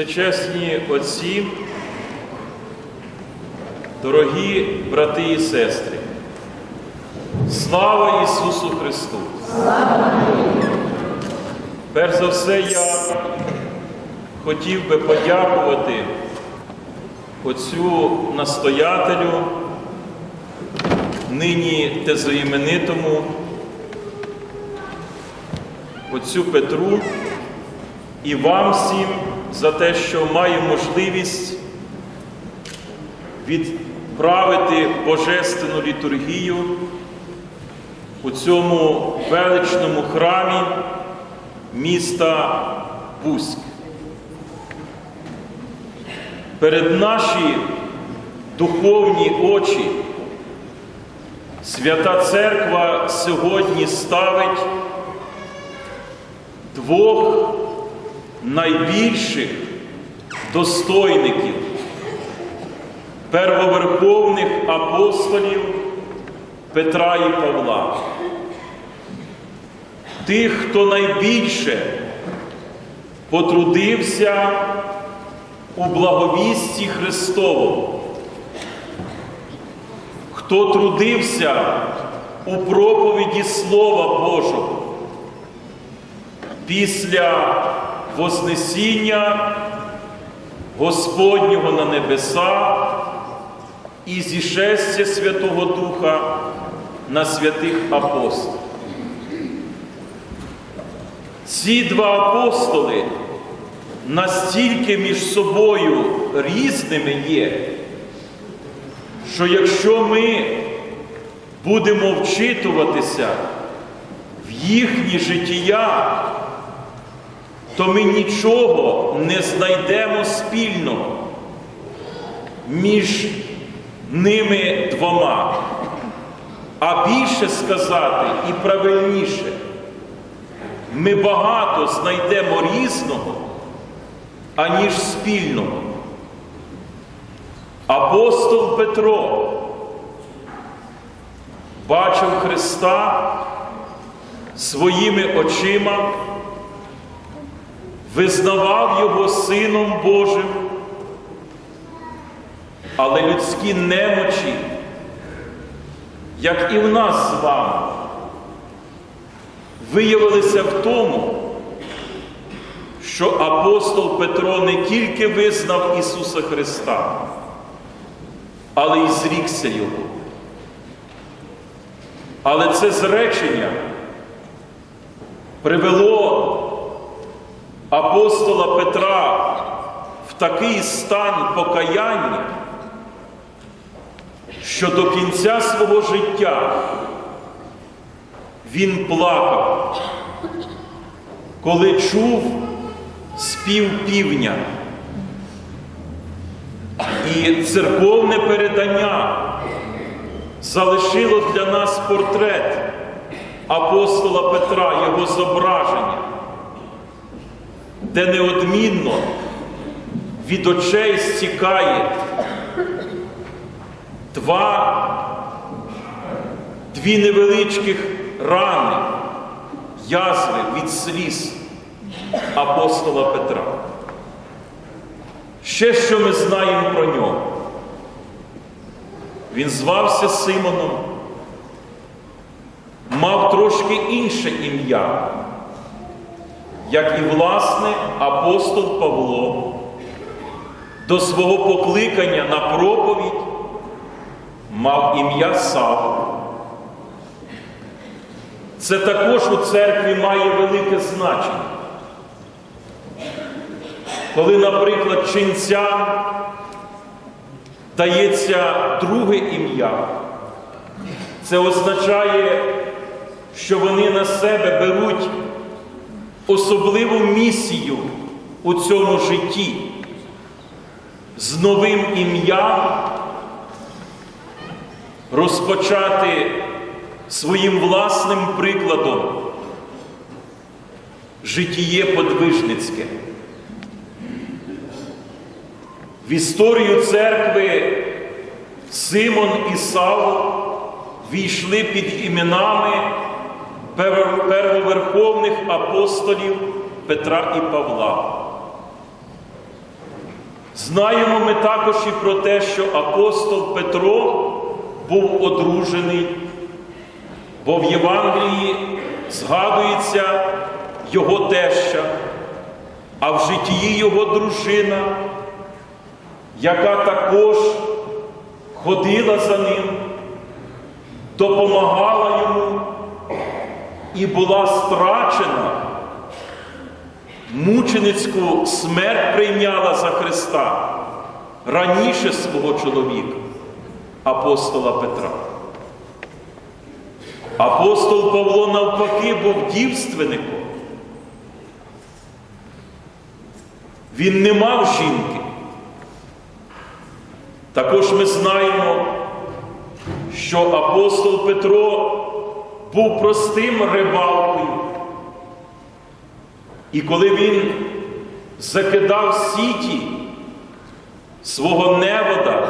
Всечесні отці, дорогі брати і сестри, слава Ісусу Христу! Перш за все, я хотів би подякувати отцю настоятелю, нині тезоіменитому, отцю Петру і вам всім за те, що маю можливість відправити божественну літургію у цьому величному храмі міста Бузьк. Перед наші духовні очі Свята Церква сьогодні ставить двох найбільших достойників, первоверховних апостолів Петра і Павла. Тих, хто найбільше потрудився у благовісті Христовому, хто трудився у проповіді Слова Божого після Вознесіння Господнього на небеса і зішестя Святого Духа на святих апостолів. Ці два апостоли настільки між собою різними є, що якщо ми будемо вчитуватися в їхні життя, то ми нічого не знайдемо спільного між ними двома. А більше сказати і правильніше, ми багато знайдемо різного, аніж спільного. Апостол Петро бачив Христа своїми очима, визнавав Його Сином Божим, але людські немочі, як і в нас з вами, виявилися в тому, що апостол Петро не тільки визнав Ісуса Христа, але й зрікся Його. Але це зречення привело апостола Петра в такий стан покаяння, що до кінця свого життя він плакав, коли чув спів півня. І церковне передання залишило для нас портрет апостола Петра, його зображення, де неодмінно від очей стікає два, дві невеличких рани, язви від сліз апостола Петра. Ще що ми знаємо про нього? Він звався Симоном, мав трошки інше ім'я, як і власне апостол Павло до свого покликання на проповідь мав ім'я Савл. Це також у церкві має велике значення. Коли, наприклад, ченцям дається друге ім'я, це означає, що вони на себе беруть особливу місію у цьому житті з новим ім'ям розпочати своїм власним прикладом житіє подвижницьке. В історію церкви Симон і Савл війшли під іменами первоверховних апостолів Петра і Павла. Знаємо ми також і про те, що апостол Петро був одружений, бо в Євангелії згадується його теща, а в житті його дружина, яка також ходила за ним, допомагала йому і була страчена, мученицьку смерть прийняла за Христа раніше свого чоловіка, апостола Петра. Апостол Павло навпаки був дівственником. Він не мав жінки. Також ми знаємо, що апостол Петро був простим рибалкою. І коли він закидав сіті свого невода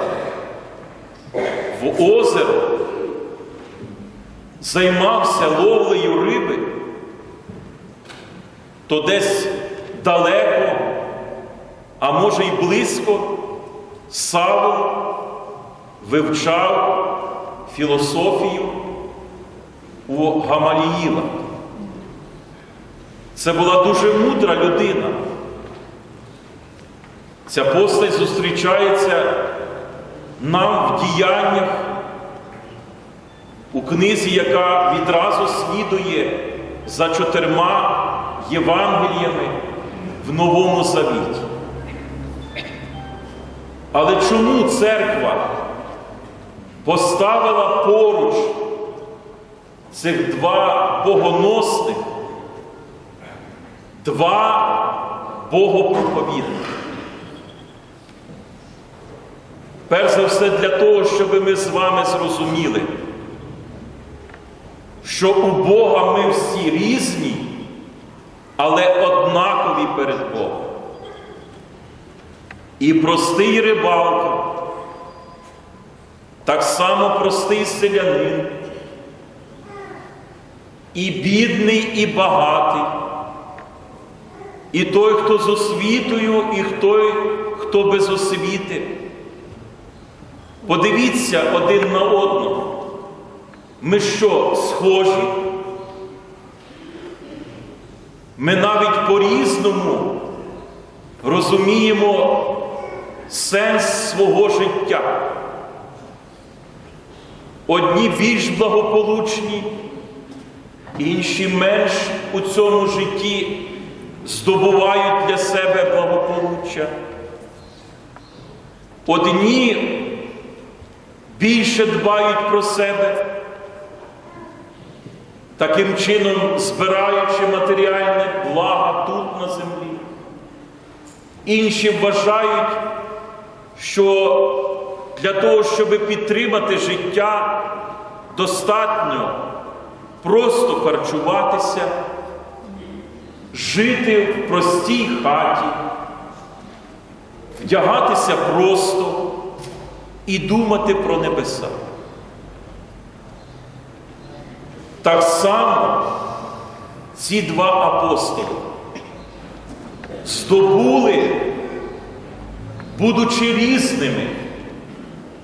в озеро, займався ловлею риби, то десь далеко, а може й близько, Савл вивчав філософію у Гамаліїла. Це була дуже мудра людина. Ця постать зустрічається нам в діяннях у книзі, яка відразу слідує за чотирма Євангеліями в Новому Завіті. Але чому церква поставила поруч цих два богоносних, два богопроповідника? Перш за все для того, щоб ми з вами зрозуміли, що у Бога ми всі різні, але однакові перед Богом. І простий рибалка, так само простий селянин, і бідний, і багатий, і той, хто з освітою, і той, хто без освіти. Подивіться один на одного. Ми що, схожі? Ми навіть по-різному розуміємо сенс свого життя. Одні більш благополучні, інші менш у цьому житті здобувають для себе благополуччя. Одні більше дбають про себе, таким чином збираючи матеріальне благо тут на землі. Інші вважають, що для того, щоб підтримати життя, достатньо просто харчуватися, жити в простій хаті, вдягатися просто і думати про небеса. Так само ці два апостоли здобули, будучи різними,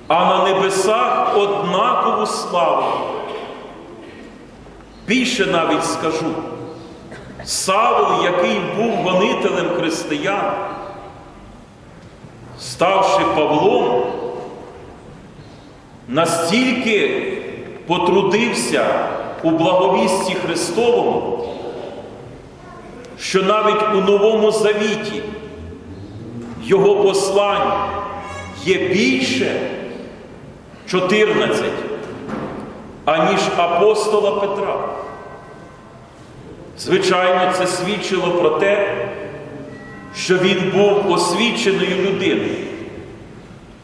а на небесах однакову славу. Більше навіть скажу, Савл, який був гонителем християн, ставши Павлом, настільки потрудився у благовісті Христовому, що навіть у Новому Завіті його послань є більше 14, аніж апостола Петра. Звичайно, це свідчило про те, що він був освіченою людиною,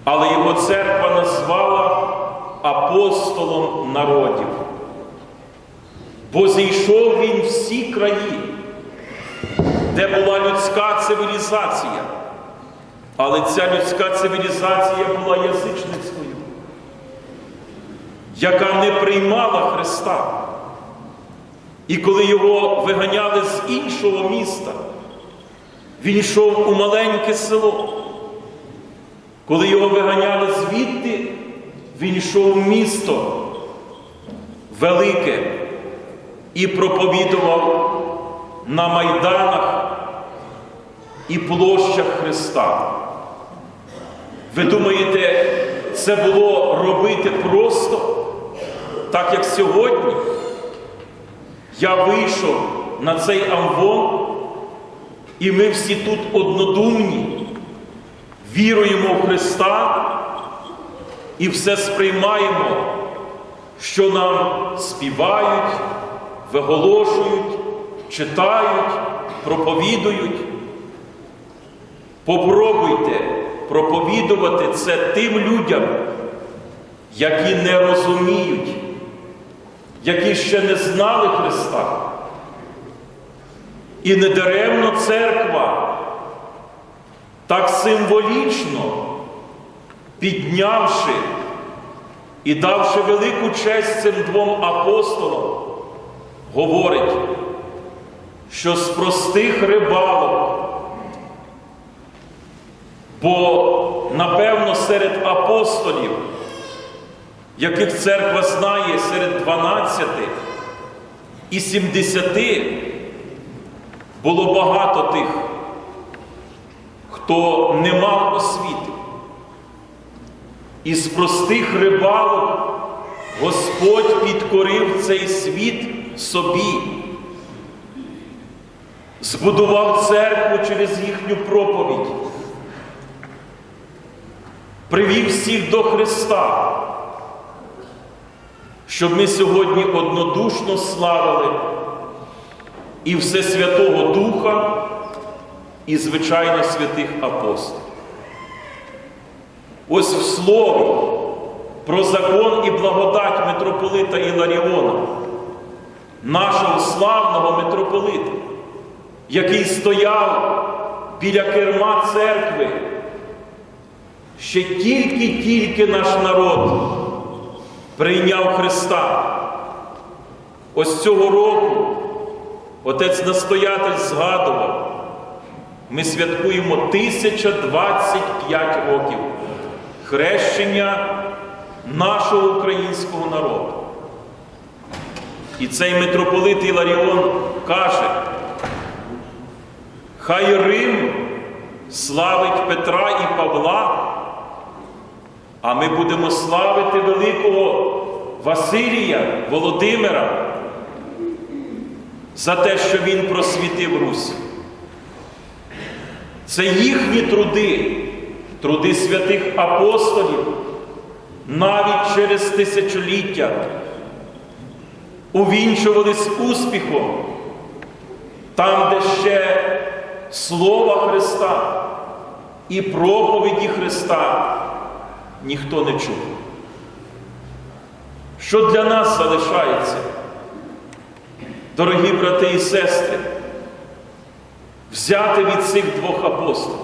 але його церква назвала апостолом народів. Бо зійшов він всі краї, де була людська цивілізація. Але ця людська цивілізація була язичницькою, яка не приймала Христа. І коли його виганяли з іншого міста, він йшов у маленьке село, Коли його виганяли звідти, він йшов в місто велике і проповідував на майданах і площах Христа. Ви думаєте, це було робити просто, так як сьогодні? Я вийшов на цей амвон, і ми всі тут однодумні, віруємо в Христа і все сприймаємо, що нам співають, виголошують, читають, проповідують. Попробуйте проповідувати це тим людям, які не розуміють, які ще не знали Христа. І недаремно церква так символічно піднявши і давши велику честь цим двом апостолам, говорить, що з простих рибалок, бо напевно серед апостолів, яких церква знає серед 12 і 70, було багато тих, хто не мав освіти. Із простих рибалок Господь підкорив цей світ собі, збудував церкву через їхню проповідь, привів всіх до Христа, щоб ми сьогодні однодушно славили і Всесвятого Духа, і, звичайно, святих апостолів. Ось в слові про закон і благодать митрополита Іларіона, нашого славного митрополита, який стояв біля керма церкви, ще тільки-тільки наш народ прийняв Христа. Ось цього року отець настоятель згадував, ми святкуємо 1025 років хрещення нашого українського народу. І цей митрополит Іларіон каже, хай Рим славить Петра і Павла, а ми будемо славити великого Василія Володимира за те, що він просвітив Русь. Це їхні труди, труди святих апостолів, навіть через тисячоліття увінчувались успіхом, там, де ще Слова Христа і проповіді Христа ніхто не чув. Що для нас залишається, дорогі брати і сестри, взяти від цих двох апостолів?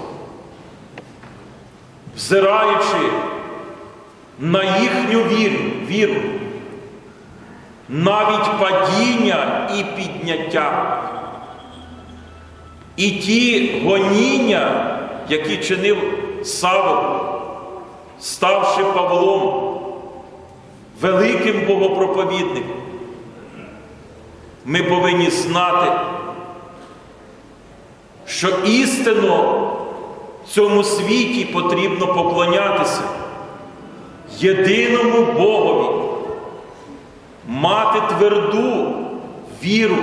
взираючи на їхню віру, віру, навіть падіння і підняття, і ті гоніння, які чинив Савол, ставши Павлом, великим богопроповідником, ми повинні знати, що істинно цьому світі потрібно поклонятися єдиному Богові, мати тверду віру,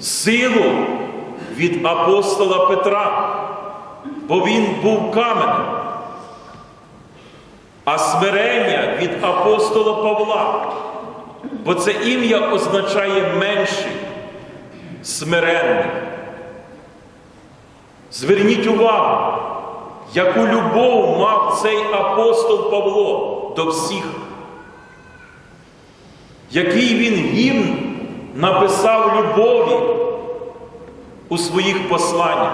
силу від апостола Петра, бо він був каменем, а смирення від апостола Павла, бо це ім'я означає менший, смиренний. Зверніть увагу, яку любов мав цей апостол Павло до всіх, який він гімн написав любові у своїх посланнях,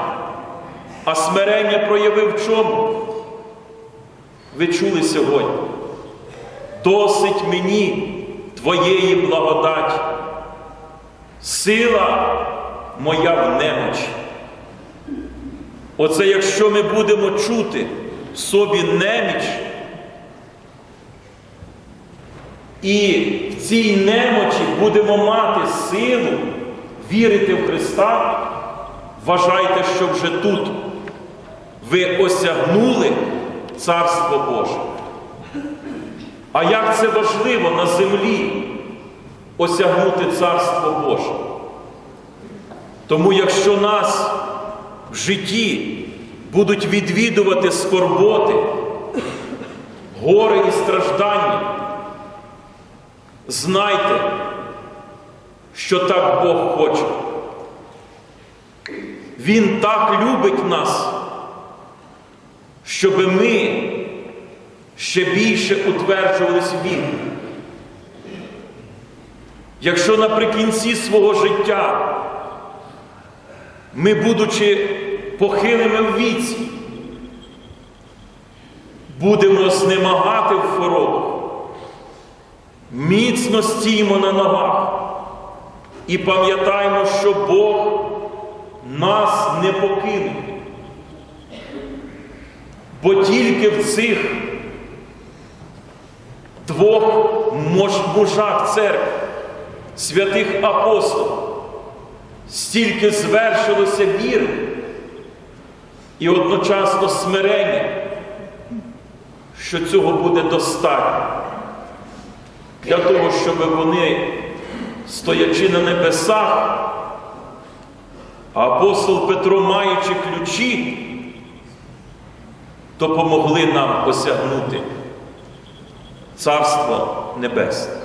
а смирення проявив в чому? Ви чули сьогодні? Досить мені Твоєї благодаті, сила моя в немочі. Оце якщо ми будемо чути в собі неміч, і в цій немочі будемо мати силу вірити в Христа, вважайте, що вже тут ви осягнули Царство Боже. А як це важливо на землі осягнути Царство Боже? Тому якщо нас в житті будуть відвідувати скорботи, гори і страждання, знайте, що так Бог хоче. Він так любить нас, щоб ми ще більше утверджувались в. Якщо наприкінці свого життя ми, будучи похилими в віці, будемо знемагати в хворобах, міцно стіймо на ногах і пам'ятаємо, що Бог нас не покине. Бо тільки в цих двох муж- мужах церкви, святих апостолів, стільки звершилося віри і одночасно смирення, що цього буде достатньо для того, щоб вони, стоячи на небесах, апостол Петро, маючи ключі, допомогли нам осягнути Царство Небесне.